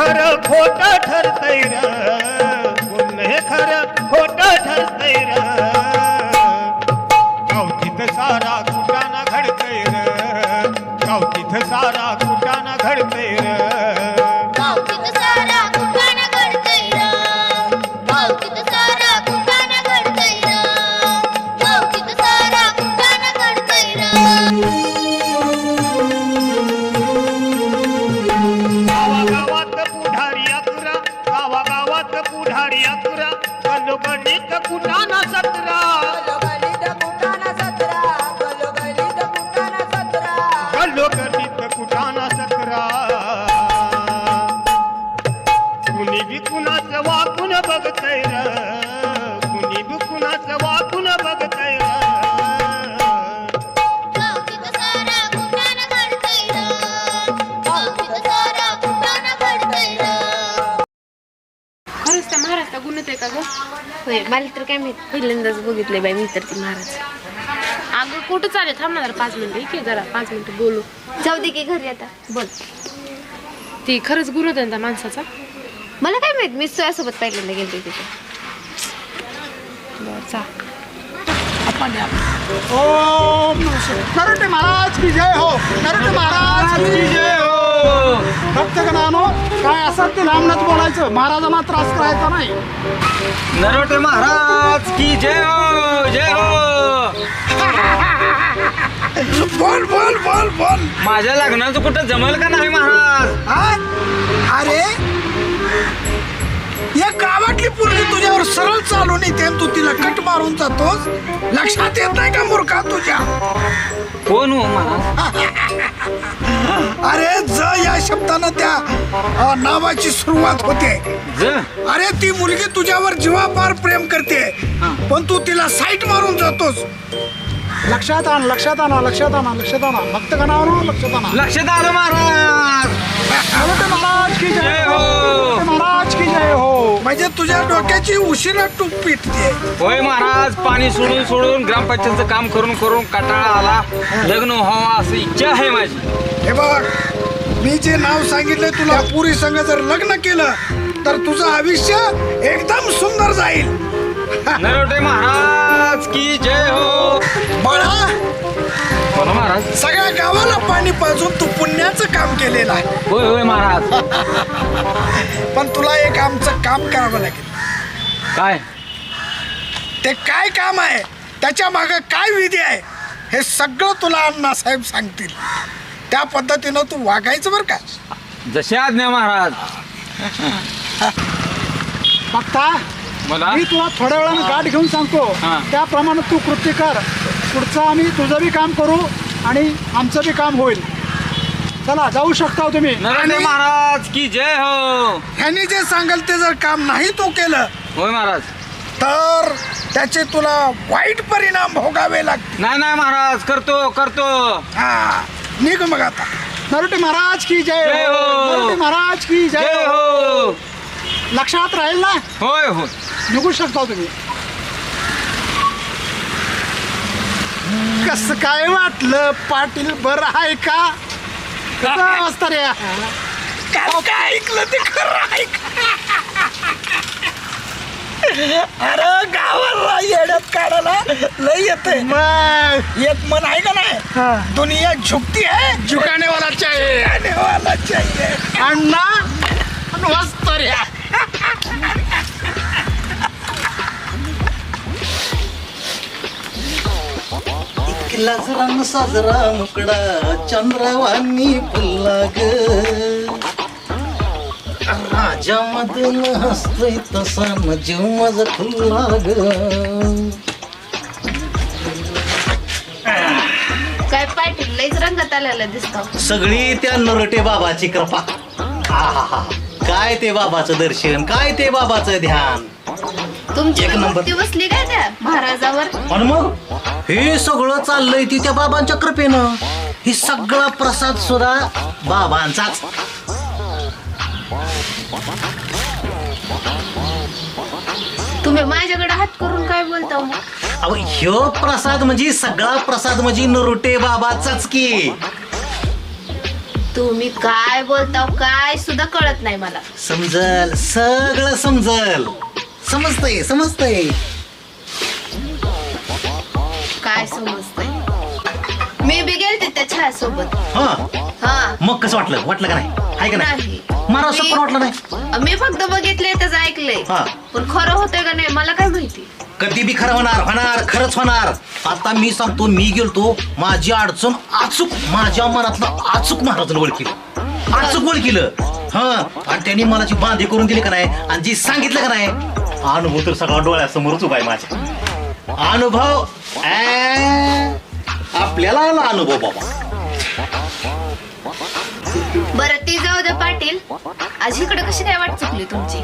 खर खोट ठरतय र. खर खोट ठरतय र. सारा मला तर काय माहीत पहिल्यांदाच बघितले बाई मी तर ती महाराज. अगं कुठं चालेल? थांब ना जरा पाच मिनिटं. इकडे जरा पाच मिनिटं बोलू. जाऊ दे की घरी आता. बोल. ती खरंच आहे ना त्या माणसाचा? मला काय माहीत मी सोयासोबत पहिल्यांदा गेलते तिथे. बरं चा ओम नरटे महाराज की जय हो. नरटे महाराज की जय गणानो काय असं ते लांबनच बोलायचं. महाराजांना त्रास करायचा नाही. नरोटे महाराज की जय हो जय हो. बोल बोल बोल बोल. माझ्या लग्नाचं कुठं जमल का नाही महाराज? हा? अरे या गावातली पोरगी तुझ्यावर सरळ चालून येते आणि तू तिला कट मारून जातोस? लक्षात येत नाही का मूर्खा तुझ्या? कोण हो अरे ज या शब्दानं त्या अ, नावाची सुरुवात होते. ज? अरे ती मुलगी तुझ्यावर जीवापार प्रेम करते पण तू तिला साईट मारून जातोस. लक्षात आण लक्षात आणा लक्षात आणा लक्षात आणा. भक्त गणावर लक्षात आणा. लक्षात आलं महाराज. महाराज की जय हो. महाराज की जय हो। म्हणजे तुझ्या डोक्याची उशिरा टूप पिटते. होय महाराज पाणी सोडून सोडून ग्रामपंचायतचं काम करून करून कंटाळा आला. लग्न व्हावं असं इच्छा आहे माझी. हे बघ मी जे नाव सांगितलं तुला पुरी संघ जर लग्न केलं तर तुझं आयुष्य एकदम सुंदर जाईल. नरोटे महाराज की जय हो. बाळा बोला महाराज. सगळ्या गावाला पाणी पाजून तू पुण्याचं काम केलेलं आहे. होय होय महाराज. पण तुला एक आमचं काम करावं लागेल. काय? ते काय काम आहे? त्याच्यामागे काय विधी आहे? हे सगळं तुला अण्णासाहेब सांगतील. त्या पद्धतीनं तू वागायचं बरं का? जसे आज्ञा महाराज. बघता मला मी तुला थोड्या वेळानं गाठ घेऊन सांगतो. हा. त्याप्रमाणे तू कृत्य कर. पुढचं आम्ही तुझं बी काम करू आणि आमचं बी काम होईल. चला जाऊ शकता हो तुम्ही. आणि महाराज की जय हो. ह्यांनी जे सांगेल ते जर काम नाही तू केलं होय महाराज. तर त्याचे तुला वाईट परिणाम भोगावे लागतील. नाही नाही महाराज करतो करतो. हा निघ मग आता. नरोटे महाराज की जय जय हो. हो. नरोटे महाराज की जय जय हो. हो. लक्षात राहील ना? होय होय. निघू शकता तुम्ही. कस काय वाटलं? पाटील बरं आहे का? कसं अवस्था रे? काय ऐकलं ते खरं ऐक अरे गावाला येड्यात काढायला लय येते मग? एक मन आहे का नाही? दुनिया झुकती है झुकाने वाला चाहिए झुकाने वाला चाहिए अण्णा मस्त रे. इकलाच रंग साजरा मुकडा चंद्रवानी फुलला ग राजा मधून हसतोय तसा न जीव माझा खुलला ग काय पाटील लईच रंगात आलेला दिसतो. सगळी त्या नरटे बाबाची कृपा. आहाहा. काय ते बाबाचं दर्शन काय ते बाबाचं ध्यान? तुमची एक नंबर. मूर्ती बसली काय त्या महाराजावर? आणि मग? हे सगळं चाललंय ती त्या बाबांच्या कृपेनं. ही सगळा प्रसाद सुद्धा बाबांचाच. तुम्ही माझ्याकडे हात करून काय बोलता मग? अहो ह्यो प्रसाद म्हणजे सगळा प्रसाद म्हणजे नरुटे बाबाचाच की. तुम्ही काय बोलता काय सुद्धा कळत नाही मला. समजल सगळं समजल. समजतंय समजतंय. काय समजतंय? मी बी गेलते त्या छायासोबत. हा? हा. मग कसं वाटलं? वाटलं का नाही? आहे का नाही? नाही. मला असं पण वाटलं नाही. मी फक्त बघितलंय त्याचं ऐकलंय. हा. पण खरं होतंय का नाही मला काय माहिती? कधी बी खरं होणार होणार खरंच होणार. आता मी सांगतो मी गेलतो माझी अडचण अचूक माझ्या मनातलं अचूक महाराजांना ओळखीलं अचूक ओळखीलं हा. आणि त्यांनी मला जी बांधे करून दिली का नाही? आणि जी सांगितलं का नाही? अनुभव तर सगळा डोळ्यासमोरच उभा आहे माझ्या. अनुभव आपल्याला आला अनुभव बाबा. बरं ती जाऊ दे पाटील. आज इकडे कशी काय वाट चुकली तुमची?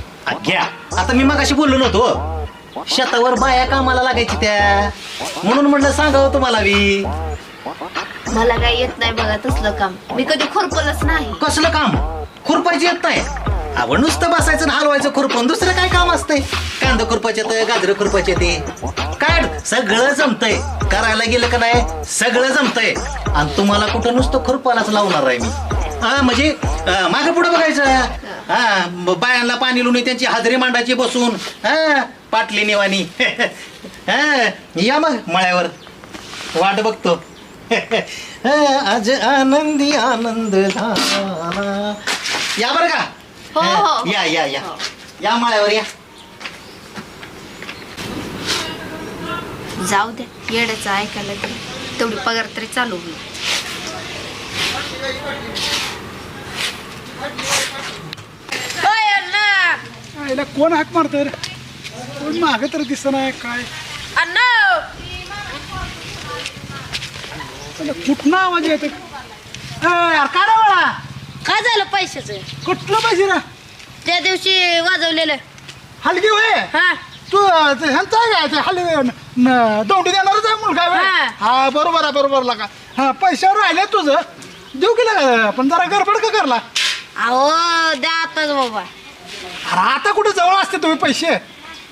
घ्या. आता मी मगाशी बोललो नव्हतो. शेतावर बाया कामाला लागायची त्या. म्हणून म्हणलं सांगावं तुम्हाला बी. मला काय येत नाही बघा तसलं काम. मी कधी खुरपलच नाही. कसलं काम? खुरपायची येत नाही. आपण नुसतं बसायचं हलवायचं खुरपण दुसरं काय काम असतंय? कांदा खुरपायचे येतं गाजर खुरपायचे ते काय सगळं जमतंय. करायला गेलं का नाही सगळं जमतंय. आणि तुम्हाला कुठं नुसतं खुरपालाच लावणार आहे मी. हा म्हणजे माग पुढं बघायचं. हा बायांना पाणी लुणी त्यांची हाजरी मांडायची बसून. हा पाटली निवानी. हा या मग मळ्यावर. वाट बघतो. आज आनंदी आनंद झाला. या बरं का? हो, हो. या या या. या माळ्यावर या. जाऊ द्या येड्याचं ऐकायला तरी तेवढी पगार तरी चालू होईल. आईला कोण हाक मारतोय रे? कोण माग तर दिसत नाही काय? आईला कुठनं आवाज येतो यार काय रे बाळा काय झालं पैशाचं? कुठलं पाहिजे ना त्या दिवशी वाजवलेलं. हलगी होय? हा. तू ते ह्यांचा आहे काय ते हलगी न- दौंडी देणारच आहे मुलगा? हा. हा बरोबर आहे बरोबर लागा हा पैशावर राहिले तुझं. देऊ की लागा पण जरा गडबड का करला? अहो द्या आताच बाबा. अरे आता कुठे जवळ असते तुम्ही पैसे?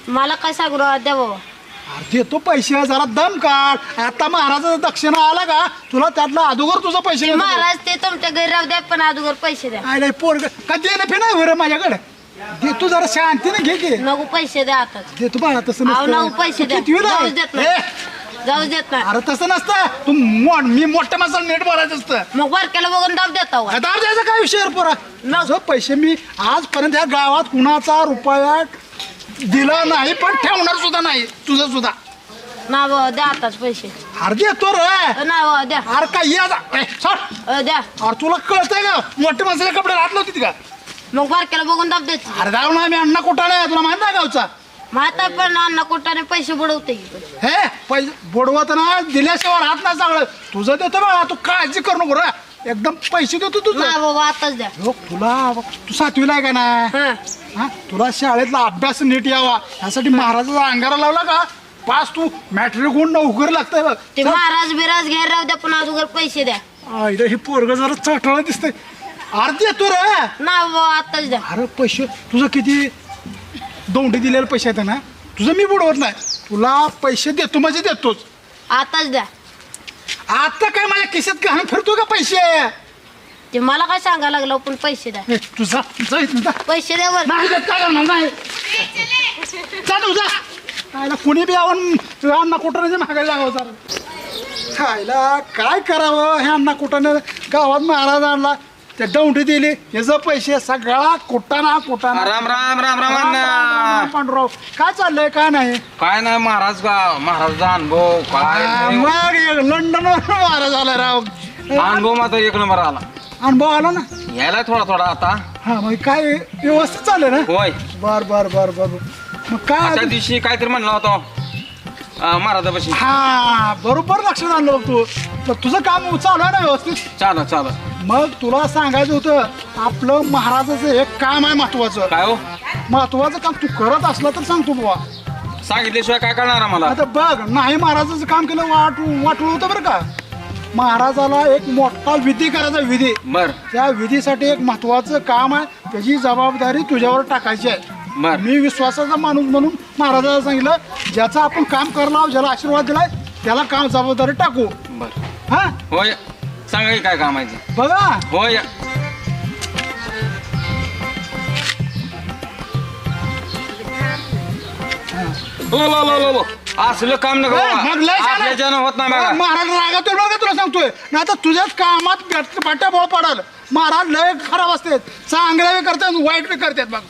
मला काय सांगू राव, द्या बाबा. अरे देतो पैसे जरा दम काढ. आता महाराजाचा दक्षिणा आला का? तुला त्यातला अदोगर तुझं पैसे. महाराज ते तुमच्या घरी राहू द्या पण अगोदर पैसे द्या. आय नाही पोरग का दे ना फिना वर माझ्याकडे? दे तू जरा शांतीने घे की. नको पैसे द्या आताच दे तू बाळा तसं अहो नको पैसे द्या. आहे? जाऊच देत नाही. ए, जाऊच देत नाही. अरे तसं नसतं. तू मो- मी मोठ्या माणसाला नीट बोलायचं असतं. मग बारक्याला बघून दाब देता हो. दाब द्यायचा काय विषय पोरा? मग? पैसे मी आजपर्यंत या गावात कुणाचा रुपया दिला नाही पण ठेवणार सुद्धा नाही. तुझं सुद्धा. ना बाबा द्या आताच पैसे. अरे देतो रे. ना बाबा द्या. अरे काय ये आता. ए, सोड. अ, द्या. अरे तुला कळतंय का? मोठ्या माणसाला कपडे हात लावते का? मग बारक्याला बघून दाब द्यायची अरे जाऊ ना मी अण्णा कुठाला आहे. तुला माहीत नाही गावचा? माता पण अण्णा कोटाने पैसे बुडवते की. हे पैसे बुडवत ना दिल्याशिवाय राहत नाही चांगलं. तुझं देतो बाळा तू काळजी करू नको रे. एकदम पैसे देतो तुझं ना बाबा आताच द्या. हो, तुला तू सातवीला आहे का नाही हा. हा? तुला शाळेतला अभ्यास नीट यावा. यासाठी महाराजाचा अंगारा लावला का? पास तू. मॅट्रिक होऊन नोकरी लागतंय बघ. ते चल. महाराज बिराज घ्यायला राहू द्या पण अगोदर पैसे द्या. आईला हे पोरग जरा चटाळा दिसतंय. अर्धी येतो रे. ना बाबा आताच द्या. अरे पैसे तुझं किती दोंडी दिलेले पैसे आहेत ना? तुझं मी बुडवत नाही. तुला पैसे देतो म्हणजे देतोच. आताच द्या. आता काय माझ्या खिशात घालून फिरतो का पैसे? ते मला काय सांगायला लागलं पण पैसे द्या. तुझा जा इथनं जा. पैसे द्या बरं. नाही देत काय करणार नाही. जा तू जा. आयला कुणी बी यावं अण्णा कुठाने मागायला लागावं जरा खायला काय करावं? हे अण्णा कुठाने गावात महाराज आणला. ते दौंडी दिली. याचं पैसे सगळा कुटाना कुटाना राम राम राम राम अण्णा. पांडुराव काय चाललंय काय नाही? काय नाही महाराज का महाराजचा अनुभव काय आ, नाही. मग लंडन महाराज आला राव. अनुभव मात्र एक नंबर आला. अनुभव आला ना? यायला थोडा थोडा आता. हा मग काय व्यवस्थित चाललंय ना? होय. बर बर बर बर. मग काय त्या दिवशी काहीतरी म्हणला होता. महाराजापाशी. हा बरोबर लक्षात आणलं बघ तू. तर तुझं काम चालू आहे ना व्यवस्थित? चाल चाल. मग तुला सांगायचं होतं आपलं महाराजाचं एक काम आहे महत्वाचं. काय हो? महत्वाचं काम तू करत असलं तर सांग तू बुवा. सांगितल्याशिवाय काय करणार आम्हाला? आता बघ नाही महाराजाचं काम केलं वाट वाटलं होतं बरं का. महाराजाला एक मोठा विधी करायचा विधी. बर. त्या विधीसाठी एक महत्वाचं काम आहे त्याची जबाबदारी तुझ्यावर टाकायची आहे. बर. मी विश्वासाचा माणूस म्हणून महाराजाला सांगितलं ज्याचं आपण काम करणार ज्याला आशीर्वाद दिलाय त्याला काम जबाबदारी टाकू. बर. हा? होय. सांगा काय काम आहे बघा. होय. हो, हो, हो, असलं काम नका लय होत नाही महाराज महाराज रागातून बघा तुला सांगतोय. नाही आता तुझ्याच कामात पाट्या बोळ पडाल. महाराज लय खराब असते चांगल्या बी करतात वाईट बी करतात बघ.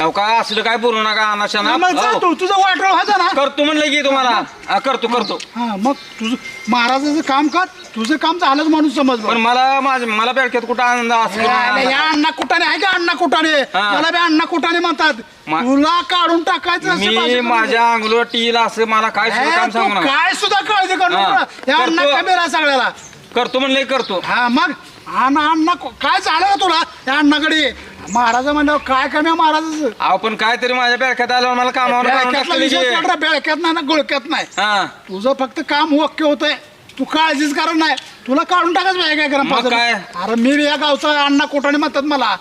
अहो, काय असलं काय बोलू नका अनाशाना मग जा. तू तुझं व्हायचं ना. करतो म्हणलं की तुम्हाला. हा, करतो करतो. हा मग तुझं महाराजाचं काम कर तुझं काम झालंच म्हणून समज. पण मला माझ्या मला बँकेत कुठं आनंद असं करून अरे, आनंद- या अण्णा कुटाने आहे का अण्णा कुटाने हा. मला बी अण्णा कुटाने म्हणतात. मा- तुला काढून टाकायचं मी करू माझ्या अंगलो टीला असं मला काय सुद्धा ए, काम तू सांगू नका. काय सुद्धा काळजी करू हा. नको. या अण्णा करतो. कमी राहा सगळ्याला. करतो म्हणलं की करतो. हा मग. अण्णा अण्णा काय झालं का तुला? या अण्णाकडे. महाराजा म्हणल्यावर काय कमी आहे महाराजाचं अहो पण काहीतरी माझ्या बँकेत आल्यावर मला कामावर काढून बेळक्यातला टाकलं विषय की. सोड रे, बेळक्यात नाही ना गुळक्यात नाही. हा. तुझं फक्त काम ओके होतंय. तू काळजीच कारण नाही. तुला काढून टाकाच काय करा मग काय? अरे मी या गावचा अण्णा कोटाने म्हणतात मला.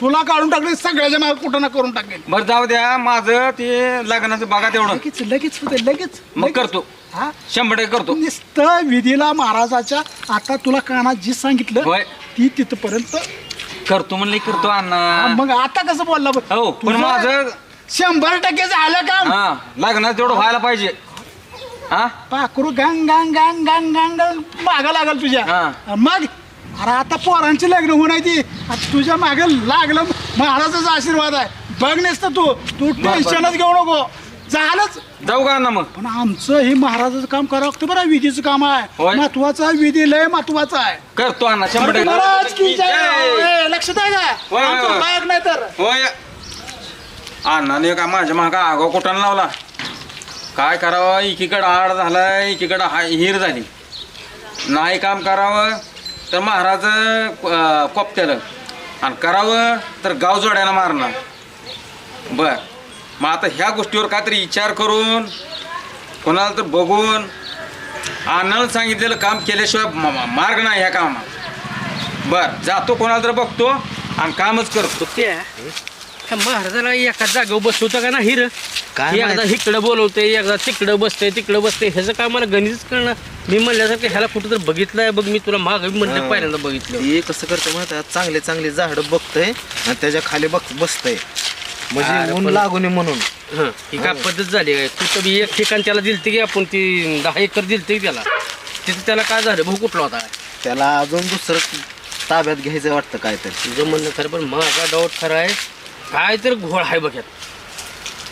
तुला काढून टाकले सगळ्याच्या मागे कुठं करून टाकेल. बरं जाऊ द्या. माझं ते लग्नाचं बघा तेवढं. लगेच लगेच होते लगेच मग लगेच. करतो. हा? शंभर टक्के करतो. नुसतं विधीला महाराजाच्या आता तुला कानात जी सांगितलं होय. ती तिथपर्यंत करतो म्हणलं की करतो अण्णा. मग आता कसं बोलला बघ? हो पण तुझं माझं शंभर टक्के झालं काम. हा तेवढं व्हायला पाहिजे. हा? पाखरू गांग गांग गांग गांग गांग गांग मागा लागल तुझ्या. हा. मग? अरे आता पोरांची लग्न होणार ती. आता तुझ्या मागे लागलं महाराजाचा आशीर्वाद आहे. बघ नसतं तू. तू टेन्शनच घेऊ नको. झालंच. जाऊ का अण्णा मग? पण आमचं हे महाराजाचं काम करावं लागतं बरं विधीचं काम आहे. महत्वाचं आहे विधी लय महत्वाचं आहे. करतो अण्णा शंभर अरे महाराज की जय. टक्के ए, लक्षात आहे का? होय, आमचं होय. बाग नाही तर. होय. अण्णाने का माझ्या महागा आगाव कुठाने लावला? काय करावं? एकीकडं आड झालाय एकीकडं हा हिर झाली. नाही काम करावं तर महाराज अं, कोपत्यालं आणि करावं तर गाव जोड्याला मारणार बर. मग आता ह्या गोष्टीवर काहीतरी विचार करून कोणाला तर बघून अण्णाला सांगितलेलं काम केल्याशिवाय मार्ग नाही ह्या कामात. बर जातो कोणाला तर बघतो आणि कामच करतो. त्या त्या महाराजाला एका जागेवर बसवतं का नाही रे? काय एकदा इकडं बोलवते एकदा तिकडं बसते तिकडं बसते ह्याचं काय मला गणितच कळणार. मी म्हणल्यासारखं ह्याला कुठं तर बघितलंय बघ मी तुला माग म्हणलं पहिल्यांदा बघितलं. ते कसं करतं माहिती? चांगले चांगले झाड बघतय आणि त्याच्याखाली बघ बसतय. म्हणजे ऊन लागू नये म्हणून. हं, ही काय पद्धत झाली काय? तू तर एक ठिकाण त्याला दिलते की आपण ती दहा एकर दिलते की त्याला. तिथे त्याला काय झालं? भाऊ कुठला होता? त्याला अजून दुसरं ताब्यात घ्यायचं वाटतं काय तर तुझं म्हणणं खरं पण माझा डाऊट खरा आहे. काय तर घोळ आहे बघ यात.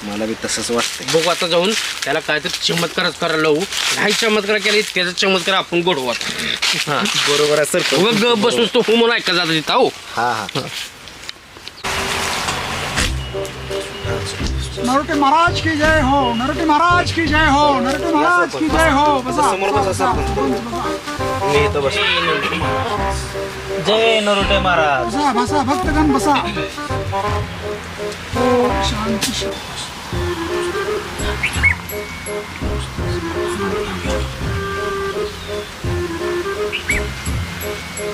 मला बी तसंच वाटतंय. बघू आता जाऊन त्याला काय तर चमत्कारच करायला लावू. नाही चमत्कार केला त्याचा चमत्कार आपण गोडवू आता. हा. बरोबर आहे सर. उगा ग बसून तो हो म्हणून ऐका जाता तिथं हो हा. हा. नरोटे महाराज की जय हो नरोटे महाराज की जय हो नरोटे महाराज की जय हो. मी बस जय नरोटे महाराज. बसा बसा भक्तगण बसा. शांती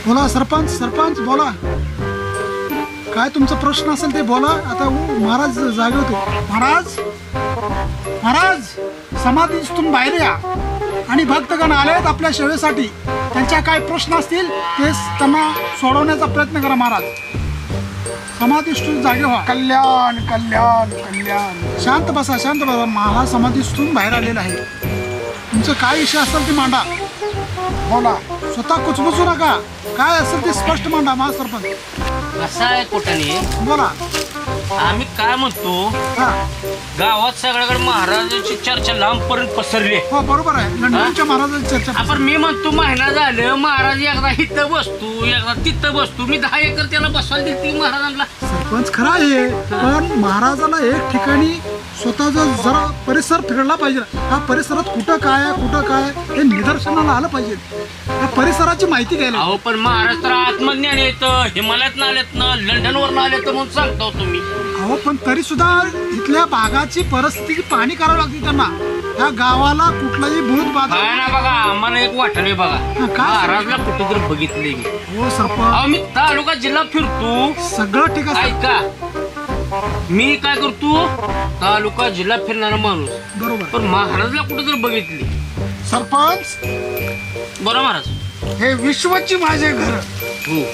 बोला सरपंच सरपंच बोला. काय तुमचा प्रश्न असेल ते बोला. आता महाराज जागे होते महाराज महाराज समाधीतून बाहेर या. आणि भक्तगण आलेत आपल्या सेवेसाठी. त्यांच्या काय प्रश्न असतील ते त्यांना सोडवण्याचा प्रयत्न करा महाराज. समाधीतून जागे व्हा. कल्याण कल्याण कल्याण. शांत बसा शांत बसा. महाराज समाधीतून बाहेर आलेला आहे तुमचं काय विषय असेल ते मांडा. बोला. स्वतः कुचबुचू नका. काय असेल ते स्पष्ट मांडा महासरपंच. कसं आहे कुठाने? बोला आम्ही काय म्हणतो? हा. गावात सगळ्याकडे महाराजाची चर्चा लांबपर्यंत पसरली. हो बरोबर आहे. लंडनच्या महाराजांची चर्चा आपण मी म्हणतो महिना झालं महाराज एकदा इथं बसतो एकदा तिथं बसतो. मी दहा एकर त्याला बसवायला दिली महाराजांना. सरपंच खरा आहे पण महाराजाला एक ठिकाणी स्वतःचा जरा परिसर फिरला पाहिजे. हा परिसरात कुठं काय आहे कुठं काय आहे, हे निदर्शनाला आलं पाहिजे. या परिसराची माहिती घ्यायला. अहो पण महाराज तर आत्मज्ञान येतं हिमालयात आलेत ना लंडनवर आलेत म्हणून सांगतो तुम्ही. अहो पण तरी सुद्धा इथल्या भागाची परिस्थिती पाहणी करावी लागते त्यांना. या गावाला कुठलाही भूत बाधा काय ना बघा आम्हाला एक वाटले बघा. काय? महाराजला कुठे तर बघितले मी. हो सरपंच. अहो मी तालुका जिल्हा फिरतो. सगळं ठीक आहे ऐका. मी काय करतो? तालुका जिल्हा फिरणारा माणूस. बरोबर. पण महाराजला कुठे तर बघितली? सरपंच? बरं महाराज. हे विश्वची माझे घर. हो.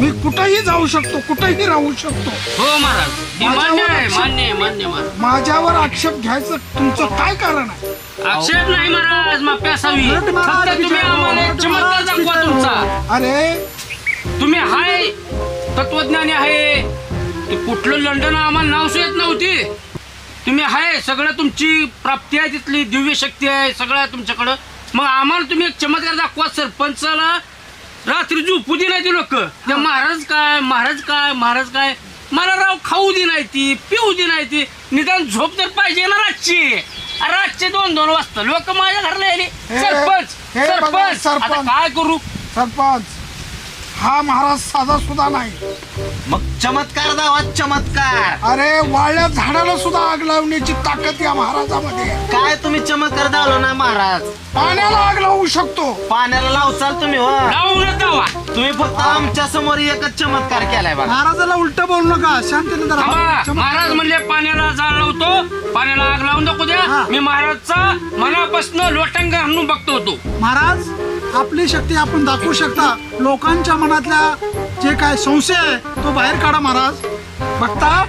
मी कुठेही जाऊ शकतो कुठेही राहू शकतो. हो महाराज. हे मान्य आहे मान्य आहे मान्य महाराज माझ्यावर आक्षेप घ्यायचं तुमचं काय कारण आहे? आक्षेप नाही महाराज माफी असावी. उलट महाराज फक्त तुम्ही विचार- आम्हाला एक उलट चमत्कार महाराज दाखवा विचार- तुमचा. अरे? तुम्ही हाय तत्वज्ञानी आहे. ते कुठलं लंडन आम्हाला नाव येत नव्हती. तुम्ही आहे सगळं तुमची प्राप्ती आहे तिथली दिव्य शक्ती आहे सगळं आहे तुमच्याकडं. मग आम्हाला तुम्ही एक चमत्कार दाखवा सरपंचाला रात्री झोपू दे नाही ती लोक. ते महाराज काय महाराज काय महाराज काय? मला राव खाऊ दे नाही ती पिऊ दे नाही ती. निदान झोप तर पाहिजे ना रातची. रातचे दोन दोन वाजता. लोक माझ्या घरला आले सरपंच सरपंच सरपंच. आता काय करू? सरपंच. हा महाराज साधा सुद्धा नाही. मग चमत्कार दावा चमत्कार. अरे वाळल्या झाडाला सुद्धा आग लावण्याची ताकद या महाराजामध्ये. आहे. काय तुम्ही चमत्कार दावलो ना महाराज? पाण्याला आग लावू शकतो. पाण्याला लावचाल तुम्ही हो. तुम्ही फक्त आमच्यासमोर एकच चमत्कार केलाय बघा. महाराजाला उलट बोलू नका शांतीने जरा थांबा. चमत्कार महाराज म्हणले पाण्याला जाळ लावतो पाण्याला आग लावून दाखवू द्या. हा. मी महाराजचा मनापासून लोटांग आणून बघतो होतो. महाराज आपली शक्ती आपण दाखवू शकता. लोकांच्या मनातल्या जे काय संशय आहे तो बाहेर काढा महाराज. बघता?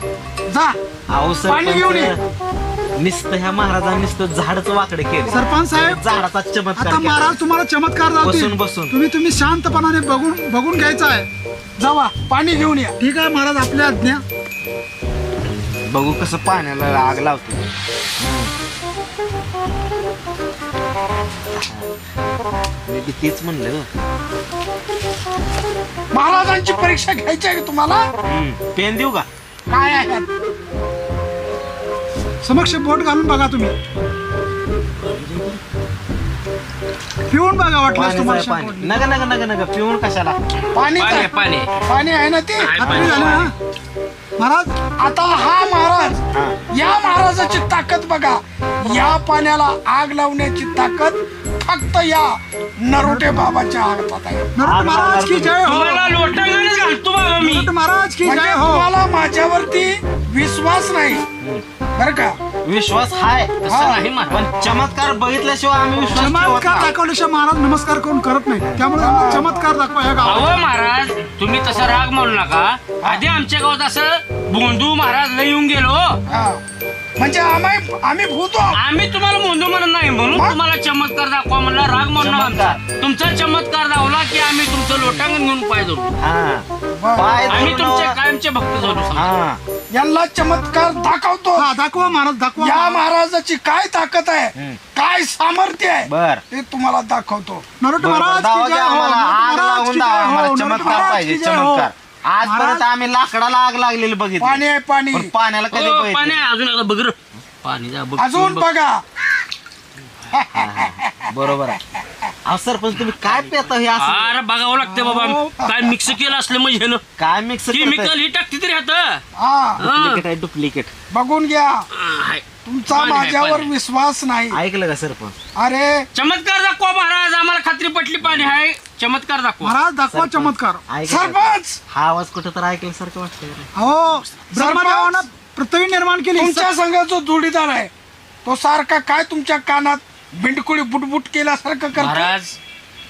जा. अहो पाणी घेऊन ये. सरपंच नुसतं ह्या महाराजांनी नुसतं झाडच वाकडे केलं. सरपंच साहेब झाडाचा चमत्कार आता केला. महाराज तुम्हाला चमत्कार बसून बसून. तुम्ही तुम्ही शांतपणाने बघून बघून घ्यायचं आहे. जावा पाणी घेऊन या. ठीक आहे महाराज आपल्या आज्ञा. बघू कसं पाण्याला आग लावतो. मी बी तेच म्हणलं. महाराजांची परीक्षा घ्यायची आहे का तुम्हाला हम्म. पेन देऊ का काय आहे समक्ष बोट घालून बघा तुम्ही पिऊन बघा वाटलं पाणी तुम्हाला जाय, पाणी शंभर. नका नका नका नका पिऊन कशाला पाणी पाणी आहे, काय? पाणी आहे. पाणी आहे ना ते. झाली ना महाराज आता हा महाराज या महाराजाची ताकद बघा या पाण्याला आग लावण्याची ताकद फक्त या नरोटे बाबाच्या हातात आहे नरोटे महाराज की जय हो. तुम्हाला लोटांगणच घालतो बाबा मी. नरोटे महाराज की म्हणजे जय हो. तुम्हाला माझ्यावरती विश्वास नाही. बर का? विश्वास हाय तसं नाही पण चमत्कार बघितल्याशिवाय आम्ही विश्वास ठेवत चमत्कार नाही. दाखवल्याशिवाय महाराज नमस्कार कोण करत नाही. त्यामुळे आम्हाला चमत्कार दाखवा या गावात अहो महाराज तुम्ही तसं राग म्हणू नका. आधी आमच्या गावात असं बोंधू महाराज लय येऊन गेलो. हा. म्हणजे आम्ही आम्ही भूतो. आम्ही तुम्हाला बोंधू म्हणत नाही म्हणून मग? तुम्हाला चमत्कार दाखवा म्हणला राग म्हणून चमत्कार. तुमचा चमत्कार दाखवला की आम्ही तुमचं लोटांगण घेऊन पाय धरू. हा. पाय आम्ही धरून- तुमचे कायमचे भक्त झालो समजा. हा. यांना चमत्कार दाखवतो. हा दाखवा महाराज दाखवा. या महाराजाची काय ताकद आहे? काय सामर्थ्य आहे? बर. ते तुम्हाला दाखवतो. नरोटे बरोबर. महाराज दावा की जय द्या हो. आम्हाला. नरोटे आग महाराज लावून की द्या जय हो. आम्हाला नरोटे चमत्कार महाराज पाहिजे जय हो. चमत्कार. आजपर्यंत महाराज- आम्ही लाकडाला आग लागलेली बघितली. पाणी आहे पाणी. पण पाण्याला कधी ओ, पाणी बघितलं आहे, अजून एकदा बघ रं. पाणी जा बघ अजून बघ. बघा. बरोबर आहे. अहो सरपंच तुम्ही काय पेता हे असं? अरे बघावं लागते बाबा. काय मिक्स केलं असलं म्हणजे ह्यानं. काय मिक्स केमिकल ही टाकते तरी आता. हा. डुप्लिकेट आहे डुप्लिकेट बघून घ्या. हाय. तुमचा पाणी आहे, माझ्यावर पाणी. विश्वास नाही. ऐकलं का सरपंच? अरे चमत्कार दाखवा महाराज आम्हाला खात्री पटली पाणी आहे. चमत्कार दाखवा. महाराज दाखवा सरपंच. चमत्कार? सरपंच! हा आवाज कुठं तर ऐकल्यासारखं वाटतं हो ब्रह्मदेवानं पृथ्वी निर्माण केली. तुमच्या संघ जो जोडीदार आहे तो सारखा काय तुमच्या कानात बिंडकुळी बुटबुट केल्यासारखं करतो महाराज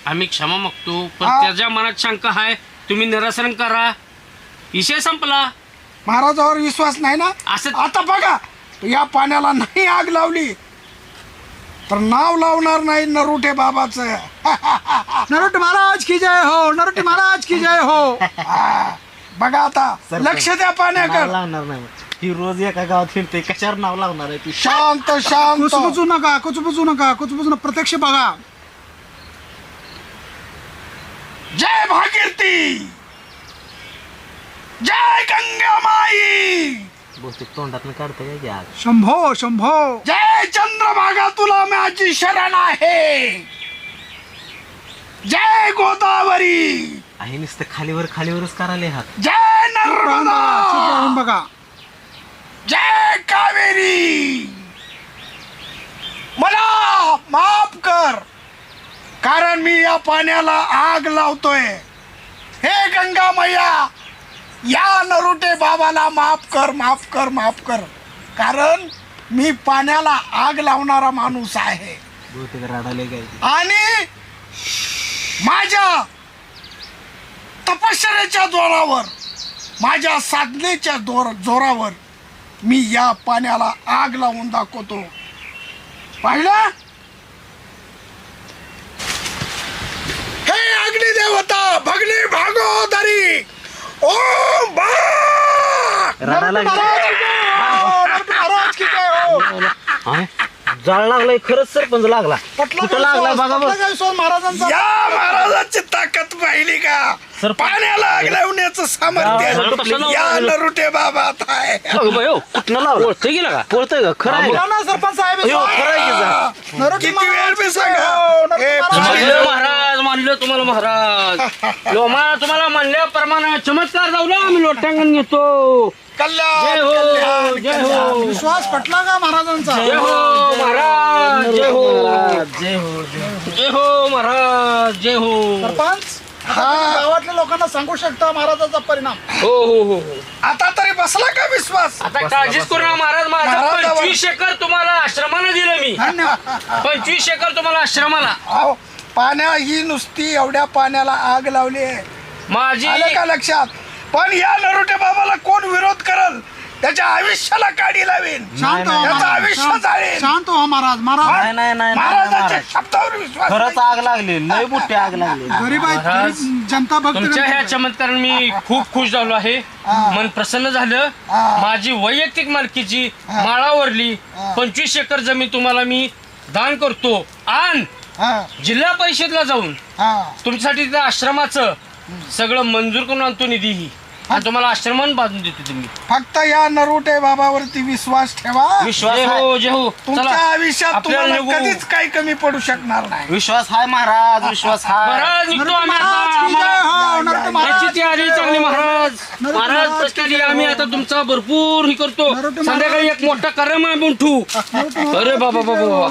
आम्ही क्षमा मागतो पण हा. त्याच्या मनात शंका आहे. तुम्ही निरासन करा. विषय संपला. महाराजावर विश्वास नाही ना? असं आता बघा या पाण्याला नाही आग लावली. तर नाव लावणार नाही नरुटे बाबाच. नरोटे महाराज की जय हो नरोटे महाराज की जय हो. बघा आता सरपंच. लक्ष द्या नाव पाण्याकडे लावणार नाही. ही रोज एका गावात फिरते कशावर नाव लावणार आहे ती? शांत शांत. कुचबुचू नका कुचबुचू नका कुचबुचू नका प्रत्यक्ष बघा. जय भागीरथी! जय गंगा माई! बहुतेक तोंडात काढता काय की आग शंभो शंभो. जय चंद्रभागा तुला माझी शरण आहे. जय गोदावरी. आहे नुसतं खालीवर खालीवरच करायला हात. जय नर्मदा. बघा. जय कावेरी. मला माफ कर कारण मी या पाण्याला आग लावतोय. हे गंगा मैया या नरुटे बाबाला माफ कर माफ कर माफ कर. कारण मी पाण्याला आग लावणारा माणूस आहे. बहुतेक रडाले काय आणि माझ्या तप तपश्चर्याच्या जोरावर माझ्या साधनेच्या दोर जोरावर मी या पाण्याला आग लावून दाखवतो. पाहिलं? हे अग्निदेवता भगनी भागोदरी ओम बा! रडायला महाराज की जय! हो. जाळ लागलाय खरंच सरपंच लागला. पटलं कुठं का लागला? बघा महाराजांचा. या महाराजाची ताकद पाहिली का? पाण्याला आग लावण्याचं सामर्थ्य या नरुटे बाबात आहे. कुठनं लावला? ओळखतं गेला का? पोळतोय का खरं आहे. बोला का ना सरपंच साहेब अयो, खरं आहे की जा? नरोटी किती वेळ महाराज मी की जय सांगा? हो. नरोटी हे महाराज. मानलं महाराज मानलं तुम्हाला महाराज. लोमा तुम्हाला मानल्याप्रमाणे चमत्कार जाऊला आम्ही लोटांगण घेतो. कल्याण जय हो कल्याण. हो. विश्वास पटला का महाराजांचा? जय हो महाराज जय हो. जय हो जय हो. महाराज जय हो. सरपंच तुम्ही गावातल्या लोकांना सांगू शकता महाराजाचा परिणाम. हो हो हो हो. आता तरी बसला का विश्वास? आता काळजीच करू नका महाराज माझं महाराजावर- पंचवीस एकर तुम्हाला आश्रमानं दिलं मी. पंचवीस एकर तुम्हाला आश्रमाला. अहो पाण्या ही नुसती एवढ्या पाण्याला आग लावली आहे. माझी आलं का लक्षात? पण या नरोटे बाबाला कोण विरोध करल? त्याच्या आयुष्याला काढी लावीन. शांत व्हा त्याचं महाराज, आयुष्य शांत- व्हा महाराज. महाराज नाही नाही महाराजांच्या महाराज. शब्दावर विश्वास खरंच. आग लागली. लय मोठी आग लागली. गरीब आहेत महाराज, गरीब जनता भक्त तुमच्या ह्या चमत्काराने मी खूप खुश झालो आहे. मन प्रसन्न झालं. माझी वैयक्तिक मालकीची माळावरली पंचवीस एकर जमीन तुम्हाला मी दान करतो. आणि हा, जिल्हा परिषदला जाऊन हा. तुमच्यासाठी त्या आश्रमाचं सगळं मंजूर करून आणतो निधीही. आणि तुम्हाला आश्रमान बांधून देतो तुम्ही. फक्त या नरोटे बाबावरती विश्वास ठेवा. विश्वास जय हो जय हो. तुमच्या चला आयुष्यात आपल्याला तुम्हाला निघू. कधीच काही कमी पडू शकणार नाही. विश्वास हाय महाराज विश्वास हाय. महाराज निघतो आम्ही महाराज आता. हो नरोटी महाराज तयारी चांगली महाराज. महाराज प्रश्नाली आम्ही आता तुमचा भरपूर हे करतो. महाराज. संध्याकाळी एक मोठा कार्यक्रम आहे ठू अरे बाबा बाबा.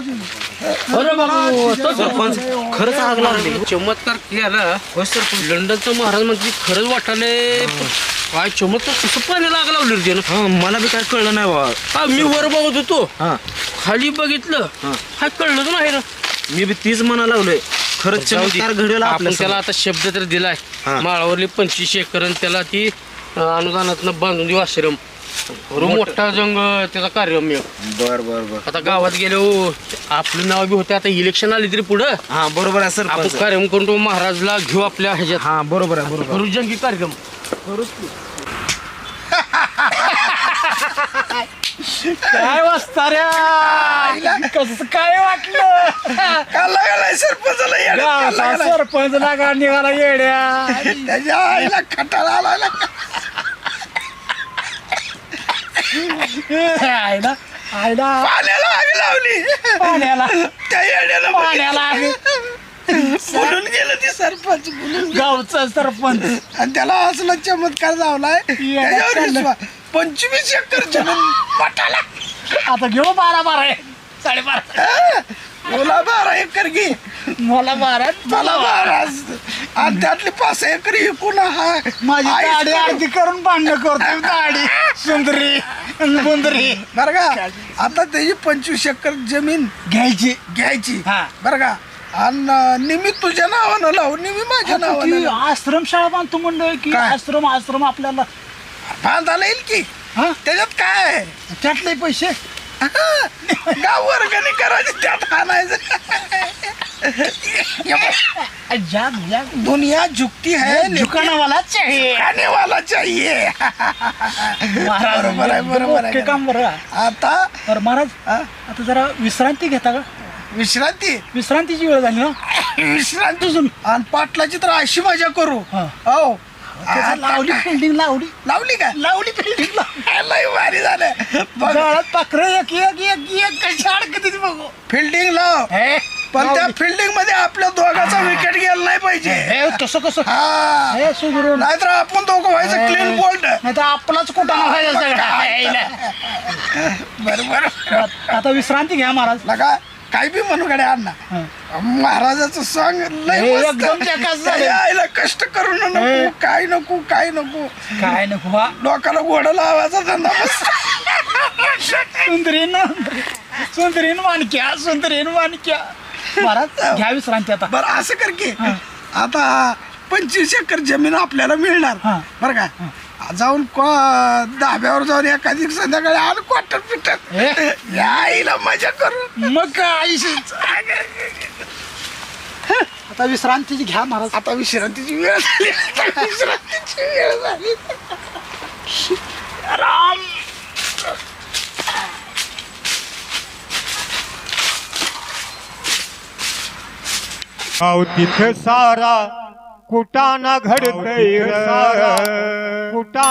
अरे बाबा तो सरपंच खरंच आग लागली चमत्कार केला. लंडनचं महाराज म्हणजे खरंच वाटाले काय चमत्कार कसं पाण्याला आग लावली रे त्यानं? हा मला बी काय कळलं नाही बाबा. हा मी वर बघत होतो. हा. खाली बघितलं. हा. कळलंच नाही ना मी बी तीच म्हणा लागलोय खरंच चमत्कार घडेल आपण त्याला. आता शब्द तर दिलाय. माळावरली पंचवीस एकर आणि त्याला ती अनुदानातनं बांधून देऊ आश्रम. बरं मोठा. जंग त्याचा कार्यक्रम. बर बर बर. आता गावात गेलो आपलं नाव बी होते आता इलेक्शन आली तरी पुढं. हा बरोबर आहे आपण सरपंच कार्यक्रम करून तो महाराजला घेऊ आपल्या ह्याच्यात. हा बरोबर आहे बरोबर करू जंगी कार्यक्रम. काय वाजता रे? कसं काय वाटलं? का लागायला सरपंचाला येड्यात का गावचा लागायला? सरपंच लागा निघाला येड्या. त्याच्या आईला खटाळा आला ना. आयला आयला पाण्याला आग लावली. पाण्याला. त्या येड्याला पाण्याला बोलून गेलं ते सरपंच बोलून गावचा सरपंच. आणि त्याला असला चमत्कार झालाय त्याच्यावर. विश्वास. पंचवीस एकर जमीन वाटाला आता घेऊ बारा बारा आहे. साडेबारा. मला बारा एकर घे. मला बारा? मला बारा. आणि त्यातली पाच एकर एकूण हा. माझी आईच दाढी करू. करून भांडण करतो दाढी सुंदरी बुंदरी बरं का? आता त्याची पंचवीस एकर जमीन घ्यायची. घ्यायची. हा. बरं का? आणि निमी तुझ्या नावानं लावू निमी माझ्या नावानं ती लावू. आश्रमशाळा बांधतो म्हणलं की काय? आश्रम आश्रम आपल्याला बांधायला येईल की? हा? त्याच्यात काय आहे? त्यातले पैसे? गाव वर्गणी करायची त्यात आणायचं जाग जाग. दुनिया झुकती है झुकाना वाला चाहिए. खाने वाला चाहिए. महाराज बरोबर आहे बरोबर आहे. काम बरं. आता बरं महाराज? आता जरा विश्रांती घेता का? विश्रांती? विश्रांतीची वेळ झाली ना? विश्रांती आणि पाटलाची तर अशी मजा करू. हा. त्याचं लावली फिल्डिंग लावली. लावली का लावली फिल्डिंग लय भारी झालं. बघ. गाळात पाखरं एक एक एक एक कशी बघू. फिल्डिंग लाव. हे? पण त्या. फिल्डिंगमध्ये आपल्या दोघाचा विकेट गेला नाही पाहिजे. हे तसं कसं हा. हे सुधरून. नाहीतर आपण दोघं व्हायचं क्लीन बोल्ड नाही तर आपलाच कुठं व्हायचा? सगळा बरोबर आता विश्रांती घ्या महाराज. लगा काय बी म्हणू कडे अण्णा. महाराजाचं सॉंग लय मस्त. एकदम झकास झालं. त्या आईला कष्ट करून नको. काय नको काय नको. काय नको बा लोकाला घोडा लावायचा धंदा मस्त सुंदरीन सुंदरीन मानक्या सुंदरीन मानक्या महाराज घ्या विश्रांती आता. बरं असं कर की. आता पंचवीस एकर जमीन आपल्याला मिळणार. हा. बरं का? जाऊन को- धाब्यावर जाऊन एखादी संध्याकाळी आलं क्वार्टर पिटत. या आईला मजा करू. मग काय आता विश्रांतीची घ्या महाराज. आता विश्रांतीची वेळ झाली. आता विश्रांतीची वेळ झाली. राम. अहो तिथं सारा कुटाना घडतय कुटा